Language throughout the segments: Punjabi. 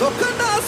ਸੁੱਖ ਦਾ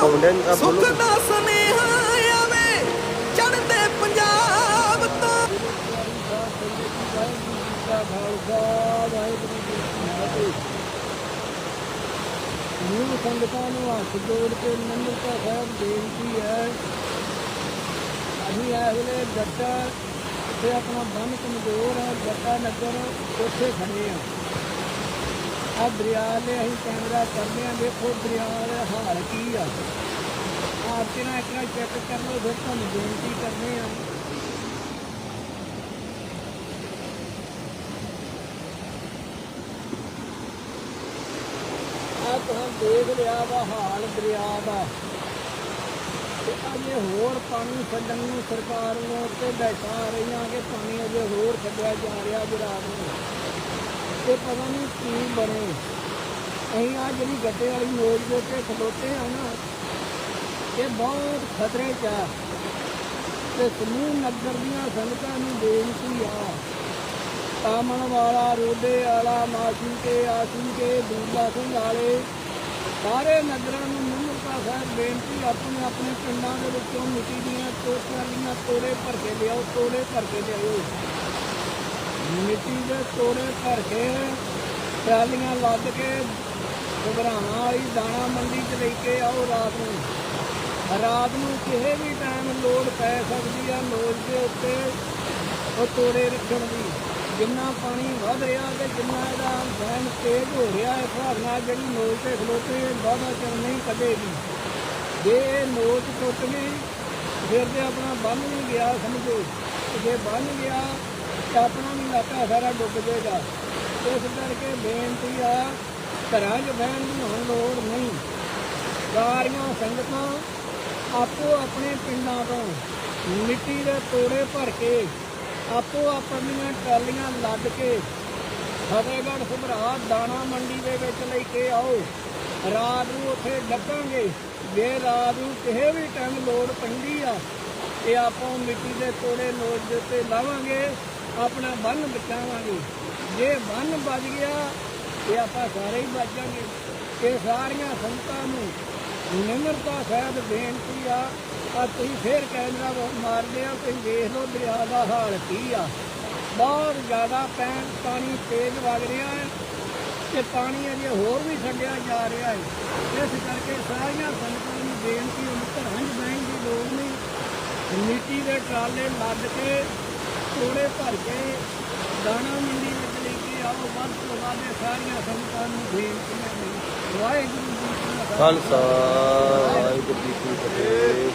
ਤੋਂ ਆਹ ਬੋਲੋ। ਸੁੱਖ ਦਾ ਸੁਨੇਹਾ ਆਵੇ ਚੜ੍ਹਦੇ ਪੰਜਾਬ ਤੋਂ। ਨਿਊ ਸੰਗਤਾਂ ਨੂੰ ਹੱਥ ਜੋੜ ਕੇ ਨਮਰਤਾ ਸਾਹਿਬ ਬੇਨਤੀ ਹੈ। ਅਸੀਂ ਵੇਲੇ ਜੱਟਾ ਤੇ ਆਪਣਾ ਬੰਨ ਕਮਜ਼ੋਰ ਹੈ ਜੱਟਾ ਨਗਰ ਉੱਥੇ ਖੜੇ ਆ ਆ ਦਰਿਆ ਦੇ ਅਸੀਂ ਕੈਮਰਾ ਕਰਦੇ ਆ, ਦੇਖੋ ਦਰਿਆ ਦਾ ਹਾਲ ਕੀ ਆ। ਆਪ ਤੇ ਨਾ ਇੱਕ ਵਾਰ ਚੈੱਕ ਕਰ ਲਓ, ਫਿਰ ਤੁਹਾਨੂੰ ਬੇਨਤੀ ਕਰਦੇ ਆ। ਆ ਤੁਹਾਨੂੰ ਦੇਖ ਲਿਆ ਵਾ ਹਾਲ ਦਰਿਆ ਦਾ। ਤੇ ਅਜੇ ਹੋਰ ਪਾਣੀ ਛੱਡਣ ਨੂੰ ਸਰਕਾਰ ਨੂੰ ਉੱਤੇ ਬੈਠਾ ਰਹੀਆਂ ਕਿ ਪਾਣੀ ਅਜੇ ਹੋਰ ਛੱਡਿਆ ਜਾ ਰਿਹਾ ਜਰਾਬ ਨੂੰ। ਤੇ ਪਤਾ ਨਹੀਂ ਕੀ ਬਣੇ। ਅਸੀਂ ਆ ਜਿਹੜੀ ਗੱਡੇ ਵਾਲੀ ਨੋਜ ਦੇ ਉੱਤੇ ਖਲੋਤੇ ਆ ਨਾ, ਇਹ ਬਹੁਤ ਖਤਰੇ 'ਚ ਆ। ਤੇ ਸਮੂਹ ਨਗਰ ਦੀਆਂ ਸੰਗਤਾਂ ਨੂੰ ਬੇਨਤੀ ਆ ਕਾਮਣ ਵਾਲਾ, ਰੋਡੇ ਵਾਲਾ, ਮਾਸੀ ਕੇ, ਆਸੀ ਕੇ, ਦੂਲਾ ਸਿੰਘ ਵਾਲੇ, ਸਾਰੇ ਨਗਰਾਂ ਨੂੰ ਨਿਮਰਤਾ ਸਾਹਿਬ ਬੇਨਤੀ ਆਪਣੇ ਆਪਣੇ ਪਿੰਡਾਂ ਦੇ ਵਿੱਚੋਂ ਮਿੱਟੀ ਦੀਆਂ ਟੋਕਰੀਆਂ ਤੋੜੇ ਭਰ ਕੇ ਲਿਆਓ ਤੋੜੇ ਭਰ ਕੇ ਲਿਆਓ। ਮਿੱਟੀ ਦੇ ਤੋੜੇ ਭਰ ਕੇ ਟਰਾਲੀਆਂ ਲੱਦ ਕੇ ਘਬਰਾਣਾ ਵਾਲੀ ਦਾਣਾ ਮੰਡੀ 'ਚ ਲੈ ਕੇ ਆਓ ਰਾਤ ਨੂੰ। ਰਾਤ ਨੂੰ ਕਿਸੇ ਵੀ ਟਾਈਮ ਲੋੜ ਪੈ ਸਕਦੀ ਆ ਨੋਜ ਦੇ ਉੱਤੇ ਉਹ ਤੋੜੇ ਰੱਖਣ ਦੀ। ਜਿੰਨਾ ਪਾਣੀ ਵੱਧ ਰਿਹਾ ਤੇ ਜਿੰਨਾ ਇਹਦਾ ਬੈਨ ਤੇਜ਼ ਹੋ ਰਿਹਾ ਹੈ ਹਿਸਾਬ ਨਾਲ ਜਿਹੜੀ ਨੋਜ ਤੇ ਖਲੋਤੇ ਵਾਧਾ ਚਿਰ ਨਹੀਂ ਕੱਢੇਗੀ। ਜੇ ਇਹ ਨੋਜ ਟੁੱਟ ਗਈ, ਫਿਰ ਤੇ ਆਪਣਾ ਬੰਨ ਨਹੀਂ ਗਿਆ, ਸਮਝੋ। ਜੇ ਬੰਨ ਗਿਆ ਆਪਣਾ ਵੀ ਇਲਾਕਾ ਸਾਰਾ ਡੁੱਬ ਜਾਏਗਾ। ਇਸ ਕਰਕੇ ਬੇਨਤੀ ਆ, ਘਰਾਂ 'ਚ ਬਹਿਣ ਦੀ ਹੁਣ ਲੋੜ ਨਹੀਂ। ਸਾਰੀਆਂ ਸੰਗਤਾਂ ਆਪੋ ਆਪਣੇ ਪਿੰਡਾਂ ਤੋਂ ਮਿੱਟੀ ਦੇ ਤੋੜੇ ਭਰ ਕੇ ਆਪੋ ਆਪਣੀਆਂ ਟਰਾਲੀਆਂ ਲੱਦ ਕੇ ਫਤਿਹਗੜ੍ਹ ਸੁਭਰਾ ਦਾਣਾ ਮੰਡੀ ਦੇ ਵਿੱਚ ਲੈ ਕੇ ਆਓ। ਰਾਤ ਨੂੰ ਉੱਥੇ ਡੱਕਾਂਗੇ। ਜੇ ਰਾਤ ਨੂੰ ਕਿਸੇ ਵੀ ਟਾਈਮ ਲੋੜ ਪੈਂਦੀ ਆ ਇਹ ਆਪਾਂ ਮਿੱਟੀ ਦੇ ਤੋੜੇ ਲੋੜ ਦੇ ਉੱਤੇ ਲਾਵਾਂਗੇ। ਆਪਣਾ ਬੰਨ ਬਚਾਵਾਂਗੇ। ਜੇ ਬੰਨ ਬਚ ਗਿਆ ਇਹ ਆਪਾਂ ਸਾਰੇ ਹੀ ਬਚ ਜਾਾਂਗੇ ਇਹ ਸਾਰੀਆਂ ਸੰਗਤਾਂ ਨੂੰ ਨਿਮਰਤਾ ਸਾਹਿਬ ਬੇਨਤੀ ਆ। ਆ ਤੁਸੀਂ ਫੇਰ ਕੈਮਰਾ ਮਾਰਦੇ ਆ ਤੁਸੀਂ ਦੇਖ ਲਓ ਦਰਿਆ ਦਾ ਹਾਲ ਕੀ ਆ। ਬਹੁਤ ਜ਼ਿਆਦਾ ਪੈਣ ਪਾਣੀ ਤੇਜ਼ ਵਗ ਰਿਹਾ ਹੈ ਤੇ ਪਾਣੀ ਅਜੇ ਹੋਰ ਵੀ ਛੱਡਿਆ ਜਾ ਰਿਹਾ ਹੈ। ਇਸ ਕਰਕੇ ਸਾਰੀਆਂ ਸੰਗਤਾਂ ਨੂੰ ਬੇਨਤੀ ਹੈ ਘਰਾਂ 'ਚ ਬਹਿਣ ਦੀ ਲੋੜ ਨਹੀਂ। ਮਿੱਟੀ ਦੇ ਟਰਾਲੇ ਲੱਦ ਕੇ ਤੋੜੇ ਭਰ ਕੇ ਦਾਣਾ ਮੰਡੀ ਵਿੱਚ ਲੈ ਕੇ ਆਓ ਵੱਧ ਤੋਂ ਵੱਧ ਸਾਰੀਆਂ ਸੰਗਤਾਂ ਨੂੰ ਬੇਨਤੀ ਹੈ ਵਾਹਿਗੁਰੂ ਜੀ ਕਾ ਖਾਲਸਾ ਵਾਹਿਗੁਰੂ ਜੀ ਕੀ ਫਤਿਹ।